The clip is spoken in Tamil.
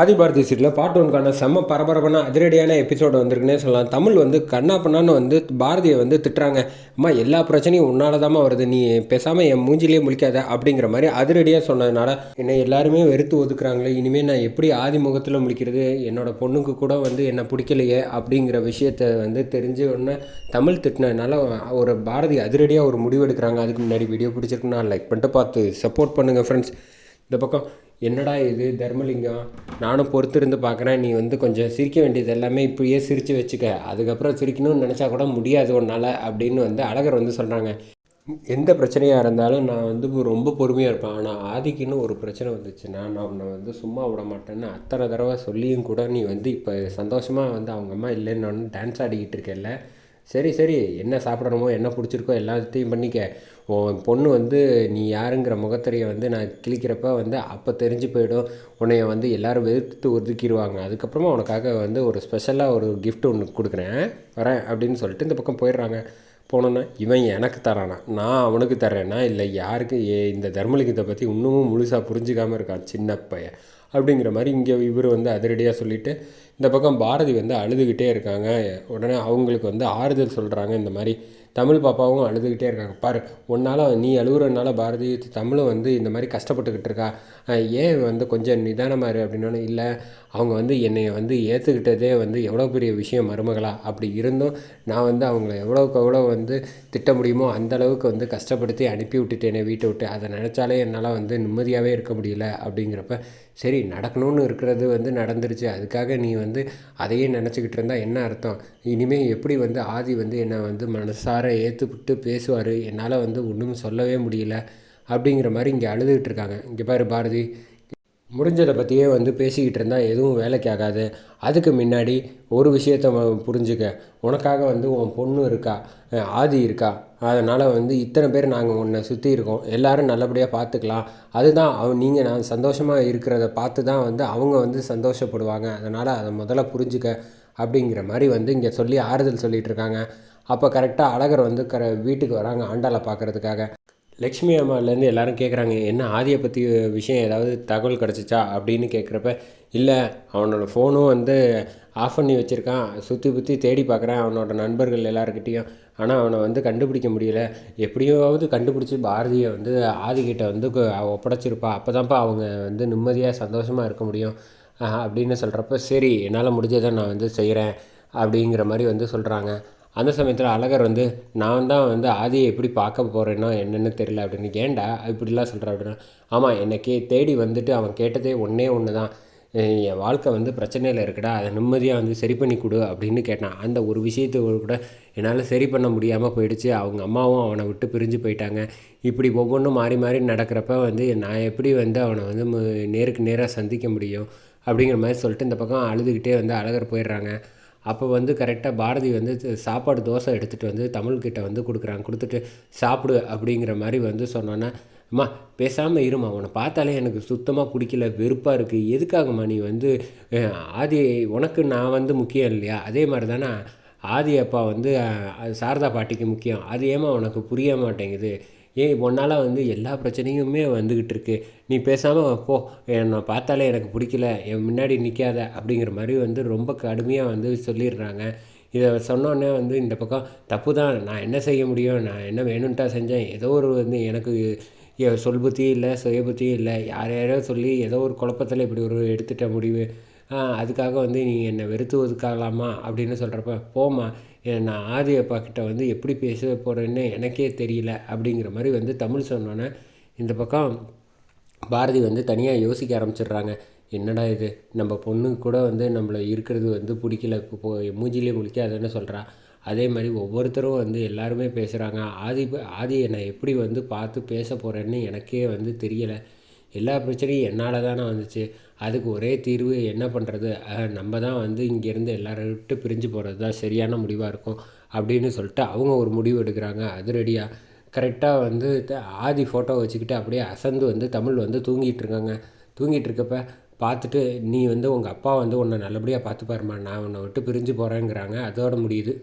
ஆதிபாரதி சீட்டில் பார்ட் ஒன்க்கான செம்ம பரபரப்பான அதிரடியான எபிசோடு வந்திருக்குன்னே சொல்லலாம். தமிழ் வந்து கண்ணா பண்ணான்னு வந்து பாரதியை வந்து திட்டுறாங்க. அம்மா எல்லா பிரச்சனையும் உன்னால தாம்மா வருது. நீ பேசாமல் என் மூஞ்சிலே முழிக்காத அப்படிங்கிற மாதிரி அதிரடியாக சொன்னதுனால என்னை எல்லாருமே வெறுத்து ஒதுக்குறாங்களே. இனிமேல் நான் எப்படி ஆதி முகத்தில் முழிக்கிறது? என்னோட பொண்ணுக்கு கூட வந்து என்னை பிடிக்கலையே அப்படிங்கிற விஷயத்த வந்து தெரிஞ்சு உடனே தமிழ் திட்டினதுனால ஒரு பாரதி அதிரடியாக ஒரு முடிவு எடுக்கிறாங்க. அதுக்கு முன்னாடி வீடியோ பிடிச்சிருக்குன்னா லைக் பண்ணிட்டு பார்த்து சப்போர்ட் பண்ணுங்கள் ஃப்ரெண்ட்ஸ் இந்த பக்கம் என்னடா இது தர்மலிங்கம்? நானும் பொறுத்திருந்து பார்க்குறேன். நீ வந்து கொஞ்சம் சிரிக்க வேண்டியது எல்லாமே இப்படியே சிரித்து வச்சுக்க. அதுக்கப்புறம் சிரிக்கணும்னு நினச்சா கூட முடியாது உன்னால் அப்படின்னு வந்து அழகர் வந்து சொல்கிறாங்க எந்த பிரச்சனையாக இருந்தாலும் நான் வந்து ரொம்ப பொறுமையாக இருப்பேன். ஆனால் ஆதிக்குன்னு ஒரு பிரச்சனை வந்துச்சுன்னா நான் உன்னை வந்து சும்மா விட மாட்டேன்னு அத்தனை தடவை சொல்லியும் கூட நீ வந்து இப்போ சந்தோஷமாக வந்து அவங்க அம்மா இல்லைன்னு டான்ஸ் ஆடிக்கிட்டு இருக்கேன்ல. சரி சரி. என்ன சாப்பிடணுமோ என்ன பிடிச்சிருக்கோ எல்லாத்தையும் பண்ணிக்க. உன் பொண்ணு வந்து நீ யாருங்கிற முகத்திரையை வந்து நான் கிழிக்கிறப்ப வந்து அப்போ தெரிஞ்சு போயிடும். உன்னைய வந்து எல்லோரும் வெறுத்து ஒதுக்கிடுவாங்க அதுக்கப்புறமா உனக்காக வந்து ஒரு ஸ்பெஷலாக ஒரு கிஃப்ட் ஒன்று கொடுக்குறேன். வரேன் அப்படின்னு சொல்லிட்டு இந்த பக்கம் போயிடுறாங்க. போனோன்னா இவன் எனக்கு தரானா? நான் அவனுக்கு தர்றேன்னா இல்லை யாருக்கு? ஏ இந்த தர்மலிங்கத்தை பற்றி இன்னமும் முழுசாக புரிஞ்சுக்காமல் இருக்கான் சின்ன பையன். அப்படிங்கிற மாதிரி இங்கே இவர் வந்து அதிரடியாக சொல்லிவிட்டு இந்த பக்கம் பாரதி வந்து அழுதுகிட்டே இருக்காங்க. உடனே அவங்களுக்கு வந்து ஆறுதல் சொல்கிறாங்க இந்த மாதிரி தமிழ் பாப்பாவும் அழுதுகிட்டே இருக்காங்க. பாரு உன்னால் நீ அழுகுறதுனால பாரதி தமிழும் வந்து இந்த மாதிரி கஷ்டப்பட்டுக்கிட்டு இருக்கா. ஏன் வந்து கொஞ்சம் நிதானமாக இரு அப்படின்னோன்னு இல்லை அவங்க வந்து என்னை வந்து ஏற்றுக்கிட்டதே வந்து எவ்வளோ பெரிய விஷயம் மருமகளா? அப்படி இருந்தும் நான் வந்து அவங்கள எவ்வளோக்கு எவ்வளோ வந்து திட்ட முடியுமோ அந்தளவுக்கு வந்து கஷ்டப்படுத்தி அனுப்பி விட்டுட்டேனே வீட்டை விட்டு. அதை நினச்சாலே என்னால் வந்து நிம்மதியாகவே இருக்க முடியல அப்படிங்கிறப்ப சரி நடக்கணும்னு இருக்கிறது வந்து நடந்துருச்சு. அதுக்காக நீ வந்து அதையே நினச்சிக்கிட்டு இருந்தால் என்ன அர்த்தம்? இனிமேல் எப்படி வந்து ஆதி வந்து என்னை வந்து மனசார ஏற்றுவிட்டு பேசுவார்? என்னால் வந்து ஒன்றும் சொல்லவே முடியல. அப்படிங்கிற மாதிரி இங்கே அழுதுகிட்டு இருக்காங்க. இங்கே பாரு பாரதி முடிஞ்சதை பற்றியே வந்து பேசிக்கிட்டு இருந்தால் எதுவும் வேலைக்கு ஆகாது அதுக்கு முன்னாடி ஒரு விஷயத்த புரிஞ்சுக்க. உனக்காக வந்து உன் பொண்ணு இருக்கா? ஆதி இருக்கா? அதனால் வந்து இத்தனை பேர் நாங்கள் உன்னை சுற்றி இருக்கோம். எல்லோரும் நல்லபடியாக பார்த்துக்கலாம் அதுதான் அவ நீங்கள் நான் சந்தோஷமாக இருக்கிறத பார்த்து தான் வந்து அவங்க வந்து சந்தோஷப்படுவாங்க. அதனால் அதை முதல்ல புரிஞ்சுக்க அப்படிங்கிற மாதிரி வந்து இங்கே சொல்லி ஆறுதல் சொல்லிகிட்டு இருக்காங்க. அப்போ கரெக்டாக அழகர் வந்து கர வீட்டுக்கு வராங்க ஆண்டாளை பார்க்குறதுக்காக லக்ஷ்மி அம்மாலேருந்து எல்லோரும் கேட்குறாங்க என்ன ஆதியை பற்றி விஷயம் ஏதாவது தகவல் கிடச்சிச்சா? அப்படின்னு கேட்குறப்ப இல்லை அவனோட ஃபோனும் வந்து ஆஃப் பண்ணி வச்சுருக்கான். சுற்றி சுற்றி தேடி பார்க்குறேன் அவனோட நண்பர்கள் எல்லாருக்கிட்டேயும் ஆனால் அவனை வந்து கண்டுபிடிக்க முடியல. எப்படியாவது கண்டுபிடிச்சி பாரதியை வந்து ஆதிக்கிட்ட வந்து ஒப்படைச்சிருப்பா. அப்போ தான்ப்பா அவங்க வந்து நிம்மதியாக சந்தோஷமாக இருக்க முடியும். அப்படின்னு சொல்கிறப்ப சரி என்னால் முடிஞ்சதை நான் வந்து செய்கிறேன் அப்படிங்கிற மாதிரி வந்து சொல்கிறாங்க அந்த சமயத்தில் அழகர் வந்து நான் தான் வந்து ஆதியை எப்படி பார்க்க போகிறேன்னா என்னென்னு தெரியல அப்படின்னு. ஏன்டா இப்படிலாம் சொல்கிற அப்படின்னா ஆமாம் என்னை கே தேடி வந்துட்டு அவன் கேட்டதே ஒன்றே ஒன்று தான் என் வாழ்க்கை வந்து பிரச்சனையில் இருக்குடா அதை நிம்மதியாக வந்து சரி பண்ணி கொடு அப்படின்னு கேட்டான். அந்த ஒரு விஷயத்தை கூட என்னால் சரி பண்ண முடியாமல் போயிடுச்சு. அவங்க அம்மாவும் அவனை விட்டு பிரிஞ்சு போயிட்டாங்க. இப்படி ஒவ்வொன்றும் மாறி மாறி நடக்கிறப்ப வந்து நான் எப்படி வந்து அவனை வந்து நேருக்கு நேராக சந்திக்க முடியும்? அப்படிங்கிற மாதிரி சொல்லிட்டு இந்த பக்கம் அழுதுகிட்டே வந்து அழகர் போயிடுறாங்க. அப்போ வந்து கரெக்டாக பாரதி வந்து சாப்பாடு தோசை எடுத்துகிட்டு வந்து தமிழ்கிட்ட வந்து கொடுக்குறாங்க. கொடுத்துட்டு சாப்பிடு அப்படிங்கிற மாதிரி வந்து சொன்னோன்னே அம்மா பேசாமல் இருமா உன்னை பார்த்தாலே எனக்கு சுத்தமாக பிடிக்கல வெறுப்பாக இருக்குது எதுக்காகம்மா நீ வந்து ஆதி உனக்கு நான் வந்து முக்கியம் இல்லையா? அதே மாதிரி தானே ஆதி அப்பா வந்து சாரதா பாட்டிக்கு முக்கியம். அது ஏமா உனக்கு புரிய மாட்டேங்குது? ஏன் உன்னால் வந்து எல்லா பிரச்சனையுமே வந்துக்கிட்டு இருக்கு. நீ பேசாமல் போ. என்னை பார்த்தாலே எனக்கு பிடிக்கல. என் முன்னாடி நிற்காத அப்படிங்கிற மாதிரி வந்து ரொம்ப கடுமையாக வந்து சொல்லிடுறாங்க. இதை சொன்னோன்னே வந்து இந்த பக்கம் தப்பு தான் நான் என்ன செய்ய முடியும்? நான் என்ன வேணும்ட்டா செஞ்சேன். ஏதோ ஒரு வந்து எனக்கு சொல் புத்தியும் இல்லை சுயபுத்தியும் இல்லை. யார் யாரோ சொல்லி ஏதோ ஒரு குழப்பத்தில் இப்படி ஒரு எடுத்துட்ட முடிவு. அதுக்காக வந்து நீ என்னை வெறுத்து ஒதுக்காகலாமா அப்படின்னு சொல்கிறப்ப போம்மா. நான் ஆதி அப்பா கிட்ட வந்து எப்படி பேச போகிறேன்னு எனக்கே தெரியல அப்படிங்கிற மாதிரி வந்து தமிழ் சொன்னோன்னே இந்த பக்கம் பாரதி வந்து தனியாக யோசிக்க ஆரம்பிச்சிடுறாங்க. என்னடா இது? நம்ம பொண்ணு கூட வந்து நம்மளை இருக்கிறது வந்து பிடிக்கல. இப்போ மூஞ்சிலே முழிக்காதுன்னு சொல்கிறா அதே மாதிரி ஒவ்வொருத்தரும் வந்து எல்லாருமே பேசுகிறாங்க ஆதி ஆதி என்னை எப்படி வந்து பார்த்து பேச போகிறேன்னு எனக்கே வந்து தெரியலை. எல்லா பிரச்சனையும் என்னால் தானே வந்துச்சு. அதுக்கு ஒரே தீர்வு என்ன பண்ணுறது நம்ம தான் வந்து இங்கேருந்து எல்லாரும் விட்டு பிரிஞ்சு போகிறது தான் சரியான முடிவாக இருக்கும். அப்படின்னு சொல்லிட்டு அவங்க ஒரு முடிவு எடுக்கிறாங்க. அது ரெடியாக கரெக்டாக வந்து ஆதி ஃபோட்டோ வச்சுக்கிட்டு அப்படியே அசந்து வந்து தமிழ் வந்து தூங்கிட்டு இருக்காங்க. தூங்கிட்டு இருக்கப்ப பார்த்துட்டு நீ வந்து உங்கள் அப்பா வந்து உன்னை நல்லபடியாக பார்த்துப்பாருமா நான் உன்னை விட்டு பிரிஞ்சு போகிறேங்கிறாங்க அதோட முடியுது.